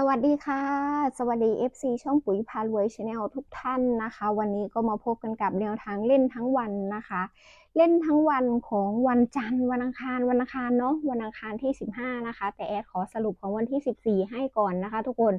สวัสดีค่ะ สวัสดี FC ช่องปุ๋ยพารวยชาแนลทุกท่านนะคะ วันนี้ก็มาพบกันกับแนวทางเล่นทั้งวันนะคะ เล่นทั้งวันของวันจันทร์วันอังคารวันอังคารเนาะวันอังคารที่ 15 นะคะ แต่แอดขอสรุปของวันที่ 14 ให้ก่อนนะคะ ทุกคน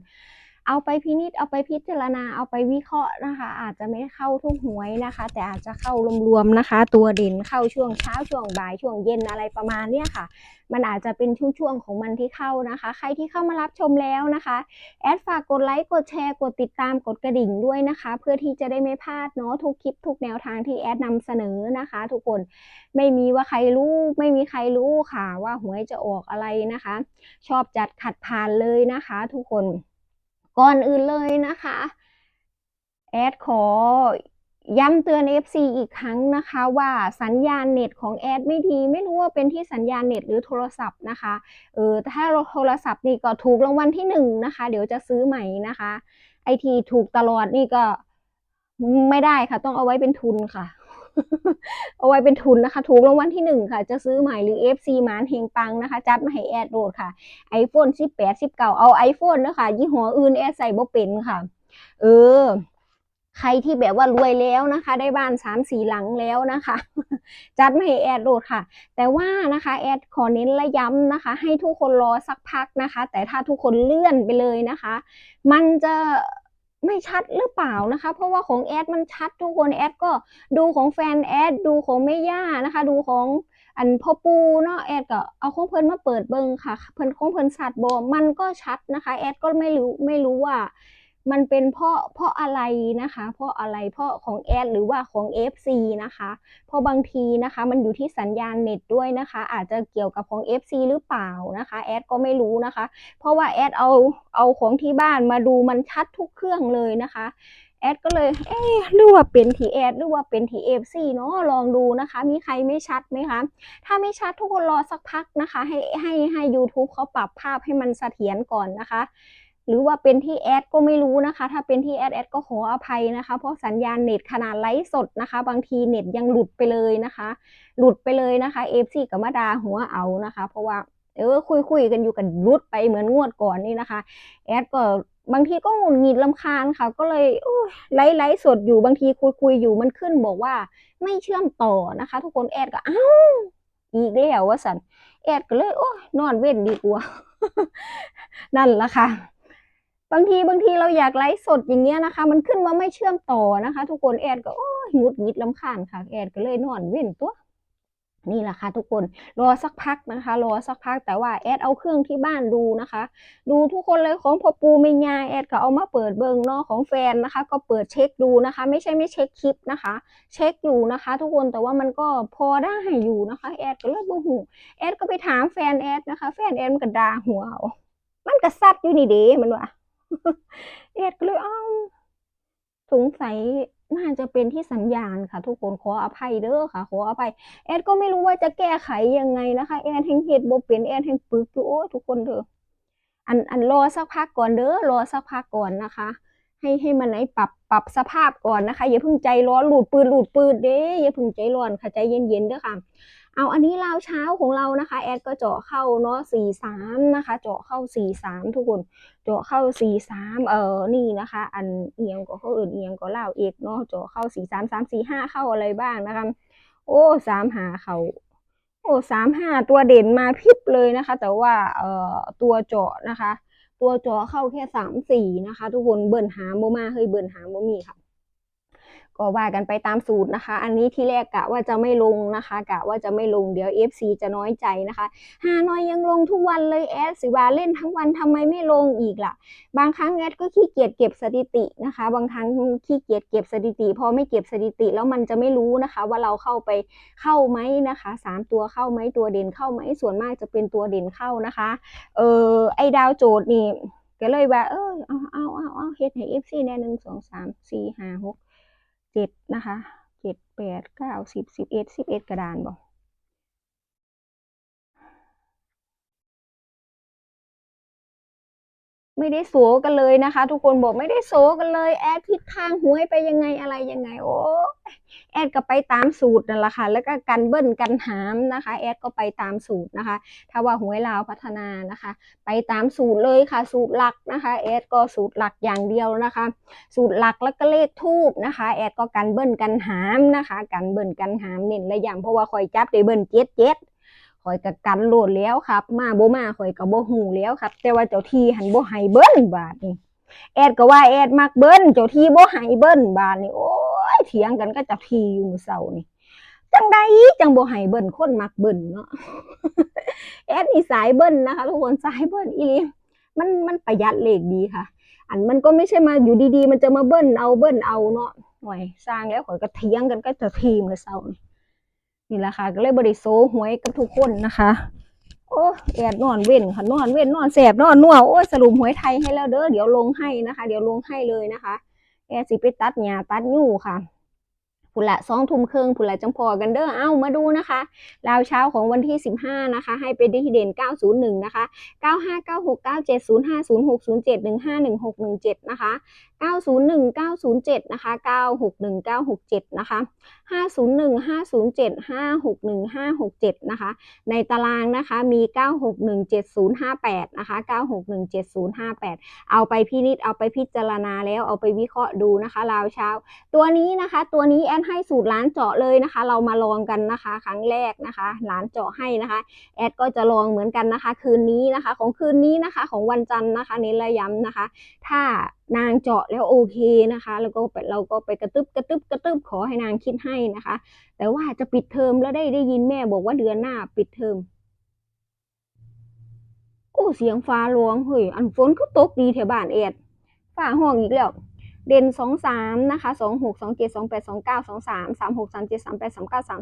เอาไปพินิจเอาไปพิจารณาเอาไปวิเคราะห์นะคะ อาจจะไม่เข้าทุกหวยนะคะ แต่อาจจะเข้ารวมๆนะคะ ตัวเด่นเข้าช่วงเช้าช่วงบ่ายช่วงเย็นอะไรประมาณเนี้ยค่ะ มันอาจจะเป็นช่วงๆของมันที่เข้านะคะ ใครที่เข้ามารับชมแล้วนะคะแอดฝากกดไลค์กดแชร์กดติดตามกดกระดิ่งด้วยนะคะ เพื่อที่จะได้ไม่พลาดเนาะทุกคลิปทุกแนวทางที่แอดนำเสนอนะคะ ทุกคนไม่มีว่าใครรู้ไม่มีใครรู้ค่ะว่าหวยจะออกอะไรนะคะ ชอบจัดขัดผ่านเลยนะคะ ทุกคน ก่อนอื่นเลยนะคะ แอดขอย้ำเตือน FC อีกครั้งนะคะว่าสัญญาณเน็ตของแอดไม่ดี ไม่รู้ว่าเป็นที่สัญญาณเน็ตหรือโทรศัพท์นะคะเออถ้าเราโทรศัพท์นี่ก็ถูกรางวัลที่หนึ่งนะคะ เดี๋ยวจะซื้อใหม่นะคะไอทีถูกตลอดนี่ก็ไม่ได้ค่ะ ต้องเอาไว้เป็นทุนค่ะ เอาไว้เป็นทุนนะคะ ถูกรางวัลที่หนึ่งค่ะ จะซื้อใหม่หรือ FC หมานเฮงปังนะคะ จัดมาให้แอดโหลดค่ะ iPhone 18 19 เอา iPhone นะคะยี่ห้ออื่นแอดใส่บ่เป็นค่ะ เออ ใครที่แบบว่ารวยแล้วนะคะ ได้บ้านสามสี่หลังแล้วนะคะ จัดมาให้แอดโหลดค่ะ แต่ว่านะคะแอดขอเน้นและย้ำนะคะ ให้ทุกคนรอสักพักนะคะ แต่ถ้าทุกคนเลื่อนไปเลยนะคะ มันจะ ไม่ชัดหรือเปล่านะคะ เพราะว่าของแอดมันชัดทุกคนแอดก็ดูของแฟนแอดดูของแม่ย่านะคะ ดูของอันพ่อปูเนาะแอดก็เอาของเพิ่นมาเปิดเบิงค่ะ เพิ่นของเพิ่นสัตว์บอมันก็ชัดนะคะ แอดก็ไม่รู้ไม่รู้ว่า มันเป็นเพราะเพราะอะไรนะคะ เพราะอะไรเพราะของแอดหรือว่าของ FC นะคะ เพราะบางทีนะคะมันอยู่ที่สัญญาณเน็ตด้วยนะคะ อาจจะเกี่ยวกับของ FC หรือเปล่านะคะแอดก็ไม่รู้นะคะ เพราะว่าแอดเอาเอาของที่บ้านมาดูมันชัดทุกเครื่องเลยนะคะแอดก็เลย เอ๊ะหรือว่าเป็นทีแอดหรือว่าเป็นทีเอฟซีเนาะ ลองดูนะคะ มีใครไม่ชัดไหมคะ ถ้าไม่ชัดทุกคนรอสักพักนะคะ ให้ให้ให้ YouTube เขาปรับภาพให้มันเสถียรก่อนนะคะ หรือว่าเป็นที่แอดก็ไม่รู้นะคะ ถ้าเป็นที่แอดแอดก็ขออภัยนะคะ เพราะสัญญาณเน็ตขนาดไลฟ์สดนะคะ บางทีเน็ตยังหลุดไปเลยนะคะ หลุดไปเลยนะคะเอฟซีกับมาดาหัวเอานะคะ เพราะว่าเออคุยคุยกันอยู่กันรุดไปเหมือนงวดก่อนนี่นะคะ แอดก็บางทีก็หงุดหงิดลำคาญค่ะ ก็เลยไลฟ์ไลฟ์สดอยู่บางทีคุยคุยอยู่มันขึ้นบอกว่า ไม่เชื่อมต่อนะคะ ทุกคนแอดก็อ้าวอีกแล้วว่าสันแอดก็เลยโอ้ยนอนเว้นดีกว่า นั่นละค่ะ บางทีบางทีเราอยากไลฟ์สดอย่างเงี้ยนะคะ มันขึ้นมาไม่เชื่อมต่อนะคะ ทุกคนแอดก็โอ้ยหงุดหงิดลำคาญค่ะแอดก็เลยนอนเว้นตัวนี่แหละค่ะทุกคนรอสักพักนะคะ รอสักพักแต่ว่าแอดเอาเครื่องที่บ้านดูนะคะ ดูทุกคนเลยของพ่อปูไม่ยาแอดก็เอามาเปิดเบิงนาะของแฟนนะคะ ก็เปิดเช็คดูนะคะ ไม่ใช่ไม่เช็คคลิปนะคะ เช็คอยู่นะคะ ทุกคนแต่ว่ามันก็พอได้อยู่นะคะแอดก็เลยบูหูแอดก็ไปถามแฟนแอดนะคะ แฟนแอดมันก็ด่าหัวมันก็ซัดอยู่นี่เด้มันว่า แอดก็เลยเอ้าสงสัยน่าจะเป็นที่สัญญาณค่ะ ทุกคนขออภัยเด้อค่ะ ขออภัย แอดก็ไม่รู้ว่าจะแก้ไขยังไงนะคะ แอดแห่งเหตุบ่เป็นแอดแห่งปึกอยู่โอ้ทุกคนเด้ออันอันรอสักพักก่อนเด้อรอสักพักก่อนนะคะ ให้ให้มันไหนปรับปรับสภาพก่อนนะคะ อย่าเพิ่งใจร้อนหลุดปืนหลุดปืนเด้อย่าเพิ่งใจร้อนค่ะใจเย็นๆเด้อค่ะ เอาอันนี้ลาวเช้าของเรานะคะ แอดก็เจาะเข้าเนาะสี่สามนะคะ เจาะเข้าสี่สามทุกคน เจาะเข้าสี่สามเออนี่นะคะ อันเอียงก็เขาอื่นเอียงก็เล่าเอกเนาะเจาะเข้าสี่สามสามสี่ห้าเข้าอะไรบ้างนะคะ โอ้สามหาเขาโอ้สามห้าตัวเด่นมาพิบเลยนะคะ แต่ว่าเอ่อตัวเจาะนะคะ ตัวจอเข้าแค่สามสี่นะคะ ทุกคนเบิ่นหาโมมาเฮ้ยเบิ่นหาโมมีค่ะ ก็ว่ากันไปตามสูตรนะคะ อันนี้ที่แรกกะว่าจะไม่ลงนะคะกะว่าจะไม่ลงเดี๋ยว FC จะน้อยใจนะคะฮานอยยังลงทุกวันเลยแอดสิว่าเล่นทั้งวันทำไมไม่ลงอีกล่ะ บางครั้งแอดก็ขี้เกียจเก็บสถิตินะคะ บางครั้งขี้เกียจเก็บสถิติ พอไม่เก็บสถิติแล้วมันจะไม่รู้นะคะ ว่าเราเข้าไปเข้าไหมนะคะสามตัวเข้าไหมตัวเด่นเข้าไหมส่วนมากจะเป็นตัวเด่นเข้านะคะ เออไอดาวโจทย์นี่ก็เลยว่าเออเอาเอาเอาเอาเฮ็ดให้ FC แน่หนึ่งสองสามสี่ห้าหก เจ็ดนะคะเจ็ดแปดเก้าสิบสิบเอ็ดสิบเอ็ดกระดานบอกไม่ได้โสกันเลยนะคะ ทุกคนบอกไม่ได้โสกันเลย แอดทิศทางหวยไปยังไงอะไรยังไง โอ้ แอดก็ไปตามสูตรนั่นแหละค่ะ แล้วก็กันเบิ้ลกันหามนะคะ แอดก็ไปตามสูตรนะคะ ถ้าว่าหวยลาวพัฒนานะคะ ไปตามสูตรเลยค่ะ สูตรหลักนะคะ แอดก็สูตรหลักอย่างเดียวนะคะ สูตรหลักแล้วก็เลขทูบนะคะ แอดก็กันเบิ้ลกันหามนะคะ กันเบิ้ลกันหามเน้นและอย่างเพราะว่าคอยจับได้เบิ้ลเจ็ดเจ็ดคอยกับกันโหลดแล้วครับ มาโบมาคอยกับโบหูแล้วครับ แต่ว่าเจ้าที่หันโบไฮเบิ้ลบาทนี่ แอดก็ว่าแอดมักเบิ้ลเจ้าที่โบไฮเบิ้ลบาทนี่โอ้ยเถียงกันก็เจ้าที่อยู่มื้อเสานี่จังใดจังโบไฮเบิ้ลคนมักเบิ้ลเนาะแอดนี่สายเบิ้ลนะคะทุกคนสายเบิ้ลอีหลีมันมันประหยัดเลขดีค่ะ อันมันก็ไม่ใช่มาอยู่ดีๆ มันจะมาเบิ้ลเอาเบิ้ลเอาเนาะหน่อยสร้างแล้วข่อยก็เถียงกันก็จะทีมกับเศร้านี่นี่แหละค่ะก็เลยบริโซหวยกับทุกคนนะคะ โอ้แอดนอนเว้นค่ะนอนเว้นนอนแสบนอนนัวโอ้ยสรุปหวยไทยให้แล้วเด้อเดี๋ยวลงให้นะคะ เดี๋ยวลงให้เลยนะคะแอดสิไปตัดหญ้าตัดยู่ค่ะผุละสองทุ่มครึ่งผุละจังพอกันเด้อเอ้ามาดูนะคะราวเช้าของวันที่ 15 นะคะ ให้ไปที่เด่น 901 นะคะ 9596 9705 0607 1516 17 นะคะ 901 907 นะคะ 961 967 นะคะ 501 507 561 567 นะคะ ในตารางนะคะมี 961 7058 นะคะ 961 7058 เอาไปพินิจเอาไปพิจารณาแล้วเอาไปวิเคราะห์ดูนะคะราวเช้า ตัวนี้นะคะตัวนี้แอนให้สูตรร้านเจาะเลยนะคะ เรามาลองกันนะคะ ครั้งแรกนะคะร้านเจาะให้นะคะ แอดก็จะลองเหมือนกันนะคะ คืนนี้นะคะ ของคืนนี้นะคะของวันจันทร์นะคะเน้นระย้ำนะคะ ถ้า นางเจาะแล้วโอเคนะคะ แล้วก็เราก็ไปกระตึบกระตึบกระตึบขอให้นางคิดให้นะคะ แต่ว่าจะปิดเทอมแล้วได้ได้ยินแม่บอกว่าเดือนหน้าปิดเทอมโอ้เสียงฟ้าร้องเฮ้ยอันฝนก็ตกดีแถวบ้านแอดฟ้าห้องอีกแล้วเด่นสองสามนะคะสองหกสองเจ็ดสองแปดสองเก้าสองสามสามหกสามเจ็ดสามแปดสามเก้าสาม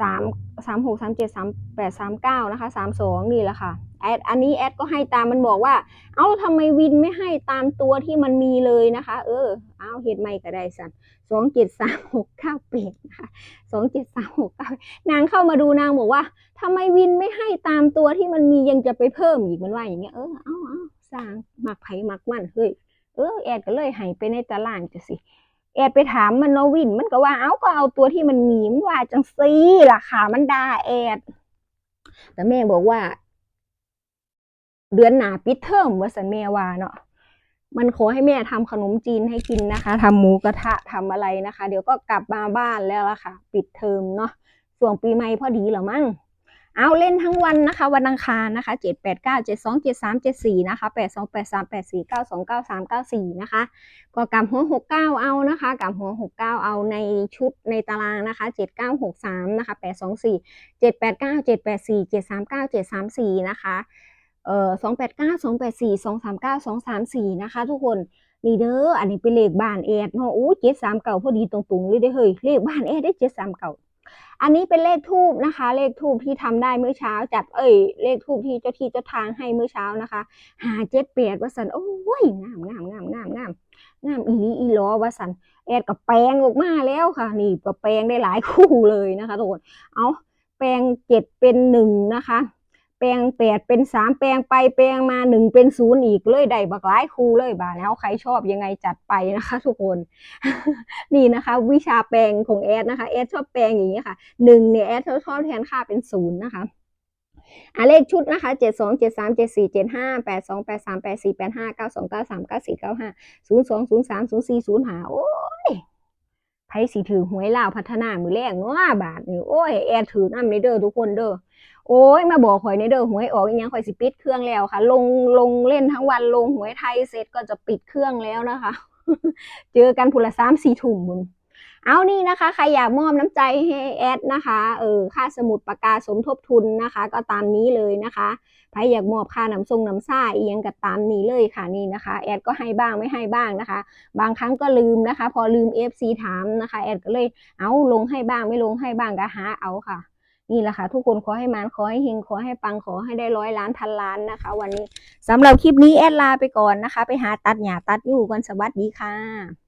สามสามหกสามเจ็ดสามแปดสามเก้านะคะสามสองนี่แหละค่ะแอดอันนี้แอดก็ให้ตามมันบอกว่า เอ้าทำไมวินไม่ให้ตามตัวที่มันมีเลยนะคะ เออ เอาเฮ็ดไม่ก็ได้สันสองเจ็ดสามหกเก้าเป็ดนะคะสองเจ็ดสามหกเก้านางเข้ามาดูนางบอกว่าทำไมวินไม่ให้ตามตัวที่มันมียังจะไปเพิ่มอีกมันว่าอย่างเงี้ยเออเอาเอาสร้างหมักไผ่หมักมันเฮ้ยเออแอดก็เลยให้ไปในตารางจะสิ แอดไปถามมันเนาะวิน มันก็ว่าเอาก็เอาตัวที่มันมีมันว่าจังซีราคามันด่าแอด แต่แม่บอกว่า เดือนหนาปิดเทอมว่าสันแม่ว่าเนาะมันขอให้แม่ทำขนมจีนให้กินนะคะทำหมูกระทะทำอะไรนะคะ เดี๋ยวก็กลับมาบ้านแล้วล่ะค่ะ ปิดเทอมเนาะส่วงปีใหม่พอดีเหรอมั้ง เอาเล่นทั้งวันนะคะ วันอังคารนะคะเจ็ดแปดเก้าเจ็ดสองเจ็ดสามเจ็ดสี่นะคะแปดสองแปดสามแปดสี่เก้าสองเก้าสามเก้าสี่นะคะ ก็กำหัวหกเก้าเอานะคะกำหัวหกเก้าเอาในชุดในตารางนะคะเจ็ดเก้าหกสามนะคะแปดสองสี่เจ็ดแปดเก้าเจ็ดแปดสี่เจ็ดสามเก้าเจ็ดสามสี่นะคะเอ่อสองแปดเก้าสองแปดสี่สองสามเก้าสองสามสี่นะคะ ทุกคนนี่เด้ออันนี้เป็นเลขบ้านแอดเนาะอู้เจ็ดสามเก่าพอดีตรงๆเลยเด้เฮ้ยเลขบ้านแอดได้เจ็ดสามเก่า อันนี้เป็นเลขทูบนะคะ เลขทูบที่ทำได้เมื่อเช้าจับเอ้ย เลขทูบที่เจ้าที่เจ้าทางให้เมื่อเช้านะคะหาเจ็ดเปดว่าสันโอ้ยงามงามงามงามงามงามอีลีอีล้อวาสันแอดกับแปลงออกมาแล้วค่ะ นี่กับแปลงได้หลายคู่เลยนะคะทุกคนเอาแปลงเจ็ดเป็นหนึ่งนะคะ แปลงแปดเป็นสามแปลงไปแปลงมาหนึ่งเป็นศูนย์อีกเลยได้บักหลายครูเลยบาแล้วใครชอบยังไงจัดไปนะคะ ทุกคน นี่นะคะ วิชาแปลงของแอดนะคะแอดชอบแปลงอย่างนี้ค่ะหนึ่งเนี่ยแอดชอบแทนค่าเป็นศูนย์นะคะอะเลขชุดนะคะเจ็ดสองเจ็ดสามเจ็ดสี่เจ็ดห้าแปดสองแปดสามแปดสี่แปดห้าเก้าสองเก้าสามเก้าสี่เก้าห้าศูนย์สองศูนย์สามศูนย์สี่ศูนย์หาโอ้ย ไพ่สีถือหวยลาวพัฒนามือแรกเนาะบาทนี่โอ้ยแอดถือน้ำในเด้อทุกคนเด้อโอ้ยมาบอกข่อยในเด้อหวยออกอีกยังข่อยสิปิดเครื่องแล้วค่ะ ลงลงเล่นทั้งวันลงหวยไทยเสร็จก็จะปิดเครื่องแล้วนะคะ เจอกันพุละสามสี่ถุ่มบุญเอานี่นะคะ ใครอยากมอบน้ำใจให้แอดนะคะเออค่าสมุดปากกาสมทบทุนนะคะ ก็ตามนี้เลยนะคะ ใครอยากมอบค่าน้ำทรงน้ำซ่าเอียงกับตามนี้เลยค่ะนี่นะคะ แอดก็ให้บ้างไม่ให้บ้างนะคะ บางครั้งก็ลืมนะคะ พอลืม FC ถามนะคะ แอดก็เลยเอาลงให้บ้างไม่ลงให้บ้างก็หาเอาค่ะ นี่แหละค่ะทุกคนขอให้มานขอให้เฮงขอให้ปังขอให้ได้ร้อยล้านพันล้านนะคะ วันนี้สำหรับคลิปนี้แอดลาไปก่อนนะคะ ไปหาตัดหญ้าตัดอยู่กันสวัสดีค่ะ